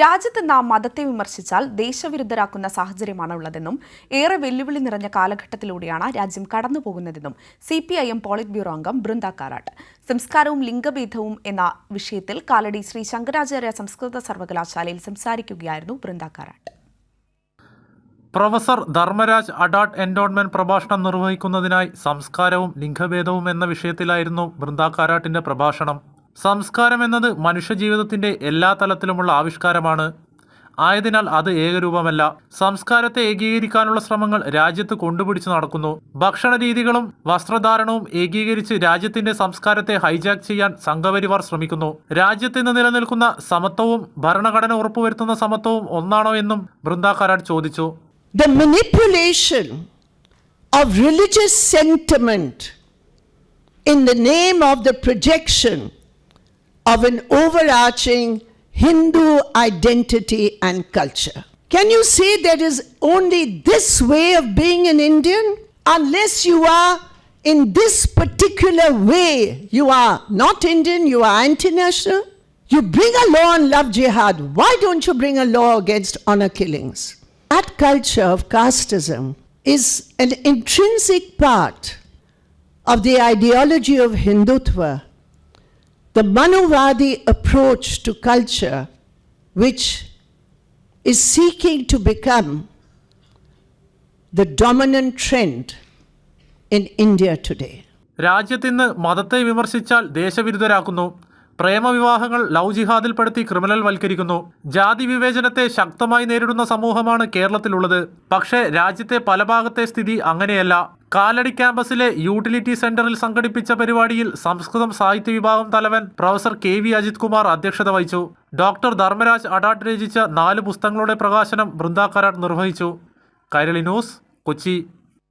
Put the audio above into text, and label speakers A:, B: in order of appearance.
A: രാജ്യത്ത് നാം മതത്തെ വിമർശിച്ചാൽ ദേശവിരുദ്ധരാക്കുന്ന സാഹചര്യമാണ് ഉള്ളതെന്നും ഏറെ വെല്ലുവിളി നിറഞ്ഞ കാലഘട്ടത്തിലൂടെയാണ് രാജ്യം കടന്നുപോകുന്നതെന്നും C P I M politburo അംഗം ബൃന്ദ കാരാട്ട്. സംസ്കാരവും ലിംഗഭേദവും എന്ന വിഷയത്തിൽ കാലടി ശ്രീ ശങ്കരാചാര്യ സംസ്കൃത സർവകലാശാലയിൽ സംസാരിക്കുകയായിരുന്നു ബൃന്ദ കാരാട്ട്.
B: പ്രൊഫസർ ധർമ്മരാജ് അഡാട്ട് എൻഡോൺമെന്റ് പ്രഭാഷണം നിർവഹിക്കുന്നതിനായി സംസ്കാരവും ലിംഗഭേദവും എന്ന വിഷയത്തിലായിരുന്നു ബൃന്ദ കാരാട്ടിന്റെ പ്രഭാഷണം. സംസ്കാരം എന്നത് മനുഷ്യജീവിതത്തിന്റെ എല്ലാ തലത്തിലുമുള്ള ആവിഷ്കാരമാണ്. ആയതിനാൽ അത് ഏകരൂപമല്ല. സംസ്കാരത്തെ ഏകീകരിക്കാനുള്ള ശ്രമങ്ങൾ രാജ്യത്ത് കൊണ്ടുപിടിച്ച് നടക്കുന്നു. ഭക്ഷണ രീതികളും വസ്ത്രധാരണവും ഏകീകരിച്ച് രാജ്യത്തിന്റെ സംസ്കാരത്തെ ഹൈജാക്ക് ചെയ്യാൻ സംഘപരിവാർ ശ്രമിക്കുന്നു. രാജ്യത്തിന് നിലനിൽക്കുന്ന സമത്വവും ഭരണഘടന ഉറപ്പുവരുത്തുന്ന സമത്വവും ഒന്നാണോ എന്നും ബൃന്ദ കരാട് ചോദിച്ചു
C: manipulation of sentiment in name of the projection of an overarching Hindu identity and culture. Can you say there is only this way of being an Indian? Unless you are in this particular way, you are not Indian, you are anti national. You bring a law on love jihad. Why don't you bring a law against honor killings? That culture of casteism is an intrinsic part of the ideology of Hindutva, the Manuvadi approach to culture, which is seeking to become the dominant trend in India today.
B: രാജ്യത്തിന്ന് മതത്തെ വിമർശിച്ചാൽ ദേശവിരുദ്ധരാക്കുന്നു പ്രേമവിവാഹങ്ങൾ love ജിഹാദിൽപ്പെടുത്തി criminal വൽക്കരിക്കുന്നു. ജാതി വിവേചനത്തെ ശക്തമായി നേരിടുന്ന സമൂഹമാണ് കേരളത്തിലുള്ളത്. പക്ഷേ രാജ്യത്തെ പല ഭാഗത്തെ സ്ഥിതി അങ്ങനെയല്ല. കാലടി ക്യാമ്പസിലെ യൂട്ടിലിറ്റി സെന്ററിൽ സംഘടിപ്പിച്ച പരിപാടിയിൽ സംസ്കൃതം സാഹിത്യ വിഭാഗം തലവൻ professor K V Ajith Kumar അധ്യക്ഷത വഹിച്ചു. ഡോക്ടർ ധർമ്മരാജ് അഡാട്ട് രചിച്ച നാല് പുസ്തകങ്ങളുടെ പ്രകാശനം ബൃന്ദാക്കാരാട്ട് നിർവഹിച്ചു. കൈരളി ന്യൂസ് കൊച്ചി.